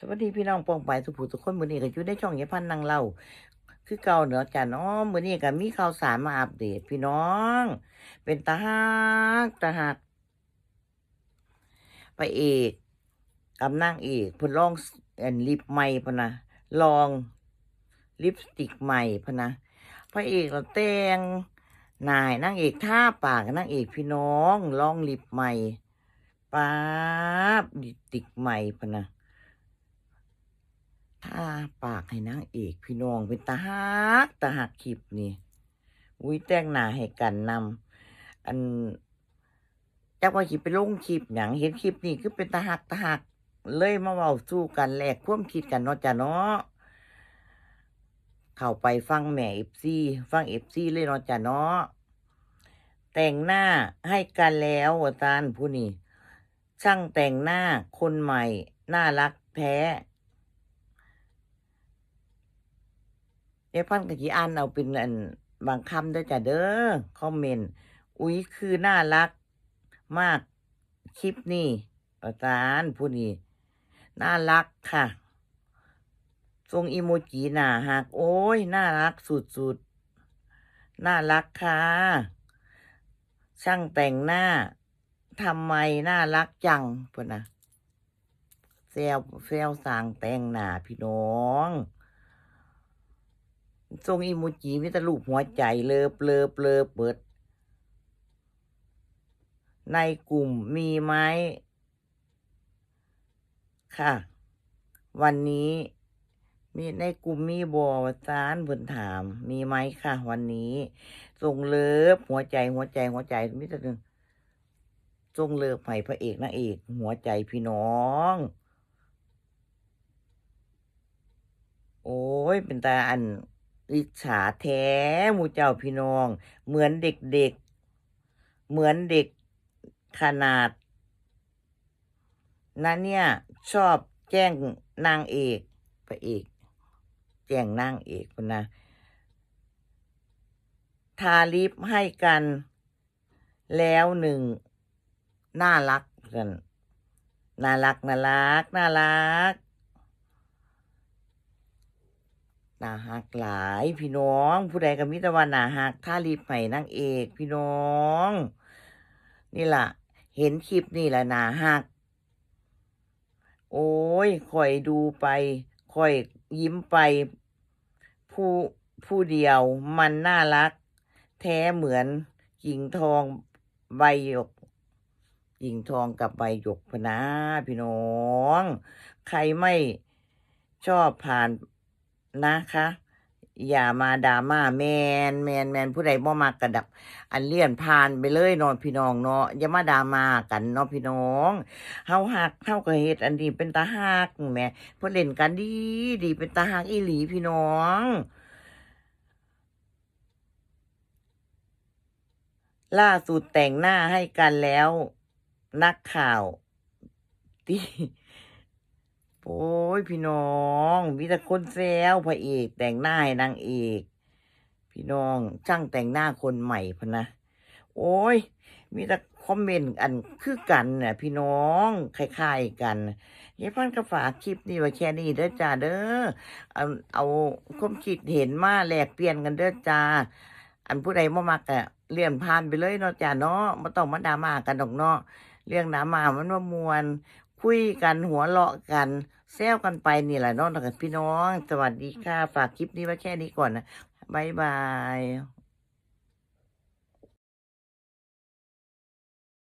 สวัสดีพี่น้องปองไปสุภูทุกคนมือนี้ก็อยู่ในช่องยายพันธ์นางเล่าคือเก่าเนาะจ้ะเนาะมื้อนี้ก็มีข่าวสารมาอัปเดตพี่น้อง เป็นตาฮักตาฮักพระเอกกับนางเอกเพิ่นลองอันลิปใหม่พนะลองลิปสติกใหม่พนะพระเอกเราแต่งนายนางเอกท่าปากนางเอกพี่น้องลองลิปใหม่ป๊าบลิปติกใหม่พนะ ถ้าปากให้นางเอกพี่น้องเป็นตาฮักตาหักคลิปนี่อุ้ยแต่งหน้าให้กันนำอันจักว่าคิดไปลงคลิปหยังเห็นคลิปนี่คือเป็นตาหักตาหักเลยมาเว้าสู้กันแลกความคิดกันเนาะจ้ะเนาะเข้าไปฟังแม่เอฟซีฟังเอฟซีเลยเนาะจ้ะเนาะแต่งหน้าให้กันแล้วอาจารย์ผู้นี้ช่างแต่งหน้าคนใหม่ น่ารักแท้ เดี๋ยวพันกับจีอ่านเอาเป็นอันบางคำด้อจ้ะเด้อคอมเมนต์อุ๊ยคือน่ารัก มากคลิปนี้อาจารย์ผู้นี้น่ารักค่ะทรงอีโมจิหนาหักโอ้ยน่ารักสุดๆน่ารักค่ะช่างแต่งหน้าทำไมน่ารักจังเพื่อนนะเซลเซลสร้างแต่งหน้าพี่น้อง ทรงอีโมจิมีแต่รูปหัวใจเลิบเลิบเลิบเบิด ในกลุ่มมีไหมค่ะ วันนี้ มีในกลุ่มมีบอวสานเพิ่นถาม มีไหมค่ะ วันนี้ทรงเลิฟหัวใจหัวใจหัวใจมิต่หนึ่งทรงเลิฟให้พระเอกนางเอก หัวใจพี่น้องโอ้ย เป็นตาอัน อิจฉาแท้หมูเจ้าพี่น้อง เหมือนเด็กๆ เหมือนเด็กขนาดนั้นเนี่ย ชอบแจ้งนางเอกพระเอก แจ้งนางเอกคนนะทาลิปให้กัน แล้วหนึ่ง น่ารักกัน น่ารัก น่ารัก น่ารัก น่าฮักหลาย พี่น้อง ผู้ใดก็มิตรว่าน่าฮักท่ารีบให้นางเอก พี่น้อง นี่ล่ะ เห็นคลิปนี่แหละน่าฮัก โอ้ยคอยดูไปคอยยิ้มไปผู้ผู้เดียวมันน่ารัก แท้เหมือนหญิงทองใบหยกหญิงทองกับใบหยกพนะพี่น้อง ใครไม่ชอบผ่าน นะคะ อย่ามาดราม่าแมนแมนแมนผู้ใดบ่มากกระดับ อันเลี่ยนผ่านไปเลยนอนพี่น้องเนาะอย่ามาดราม่ากันเนาะพี่น้องเฮาหักเฮาก็เฮ็ดอันนี้เป็นตาหักแม่เพิ่นเล่นกันดีดีเป็นตาหักอีหลีพี่น้องล่าสุดแต่งหน้าให้กันแล้ว นักข่าวที่ โอ้ยพี่น้องมีแต่คนแซวพระเอกแต่งหน้าให้นางเอก พี่น้องช่างแต่งหน้าคนใหม่พะนะโอ้ยมีแต่คอมเมนต์อันคือกันเนี่ยพี่น้องคล้ายๆกันยายพันก็ฝากคลิปนี้ไว้แค่นี้เด้อจ้าเด้อเอาเอาความคิดเห็นมาแลกเปลี่ยนกันเด้อจ้าอันผู้ใดบ่มักอะเลื่อนผ่านไปเลยเนาะจ้าเนาะบ่ต้องมาดราม่ากันดอกเนาะเรื่องดราม่ามันว่ามวน คุยกันหัวเราะกันแซวกันไปนี่แหละน้องกันพี่น้อง สวัสดีค่ะ ฝากคลิปนี้ไว้แค่นี้ก่อนนะบายบาย